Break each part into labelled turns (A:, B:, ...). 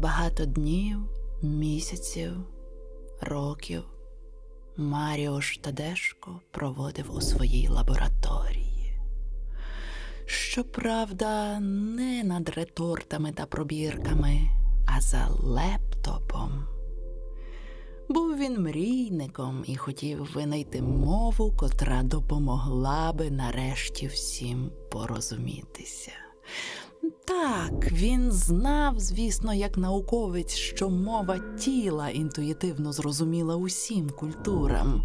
A: Багато днів, місяців, років Маріош Тадешко проводив у своїй лабораторії. Щоправда, не над ретортами та пробірками, а за лептопом. Був він мрійником і хотів винайти мову, котра допомогла би нарешті всім порозумітися. Так, він знав, звісно, як науковець, що мова тіла інтуїтивно зрозуміла усім культурам.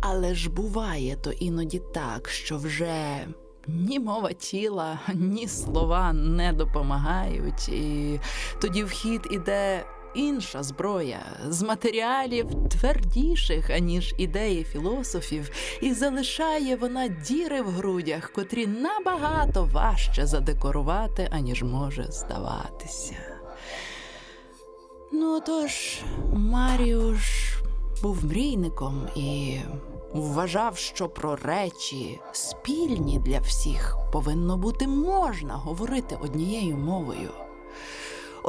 A: Але ж буває то іноді так, що вже ні мова тіла, ні слова не допомагають, і тоді вхід іде інша зброя з матеріалів твердіших, аніж ідеї філософів, і залишає вона діри в грудях, котрі набагато важче задекорувати, аніж може здаватися. Ну тож, Маріуш був мрійником і вважав, що про речі спільні для всіх повинно бути можна говорити однією мовою.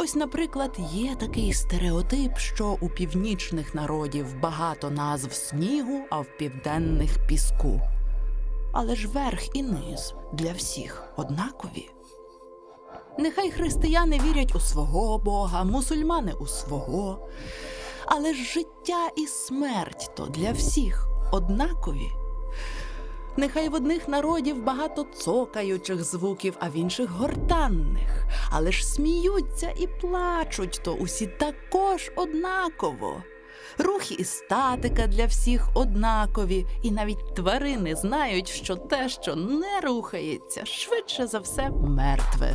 A: Ось, наприклад, є такий стереотип, що у північних народів багато назв снігу, а в південних піску. Але ж верх і низ для всіх однакові. Нехай християни вірять у свого Бога, мусульмани у свого. Але ж життя і смерть то для всіх однакові. Нехай в одних народів багато цокаючих звуків, а в інших гортанних, але ж сміються і плачуть то усі також однаково. Рухи і статика для всіх однакові, і навіть тварини знають, що те, що не рухається, швидше за все мертве.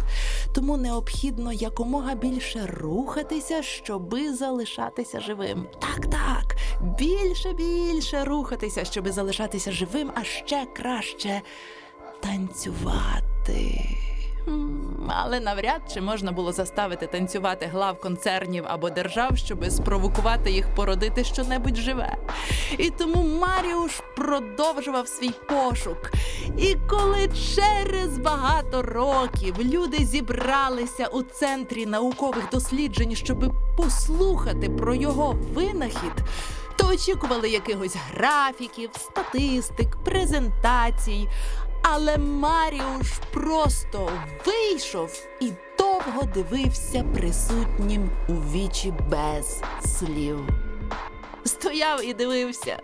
A: Тому необхідно якомога більше рухатися, щоби залишатися живим. Так, так, більше, більше рухатися, щоби залишатися живим, а ще краще танцювати. Але навряд чи можна було заставити танцювати глав концернів або держав, щоби спровокувати їх породити щонебудь живе. І тому Маріуш продовжував свій пошук. І коли через багато років люди зібралися у центрі наукових досліджень, щоби послухати про його винахід, то очікували якихось графіків, статистик, презентацій. Але Маріуш просто вийшов і довго дивився присутнім у вічі без слів. Стояв і дивився.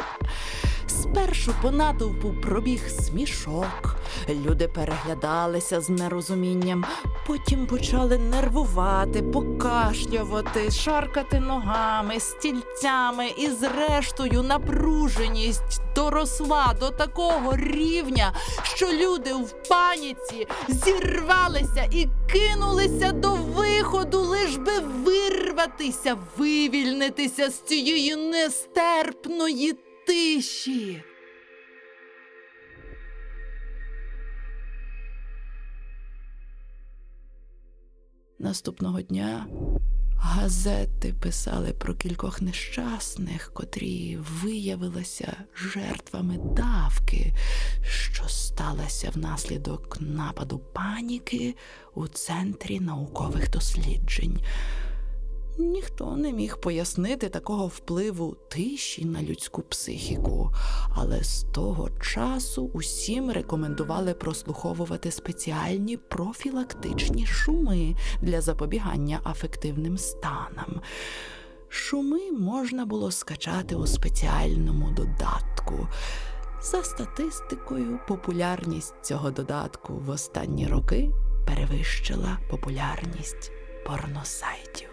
A: Спершу по натовпу пробіг смішок. Люди переглядалися з нерозумінням, потім почали нервувати, покашлювати, шаркати ногами, стільцями, і зрештою напруженість доросла до такого рівня, що люди в паніці зірвалися і кинулися до виходу, лиш би вирватися, вивільнитися з цієї нестерпної тиші. Наступного дня газети писали про кількох нещасних, котрі виявилися жертвами давки, що сталася внаслідок нападу паніки у центрі наукових досліджень. Ніхто не міг пояснити такого впливу тиші на людську психіку, але з того часу усім рекомендували прослуховувати спеціальні профілактичні шуми для запобігання афективним станам. Шуми можна було скачати у спеціальному додатку. За статистикою, популярність цього додатку в останні роки перевищила популярність порносайтів.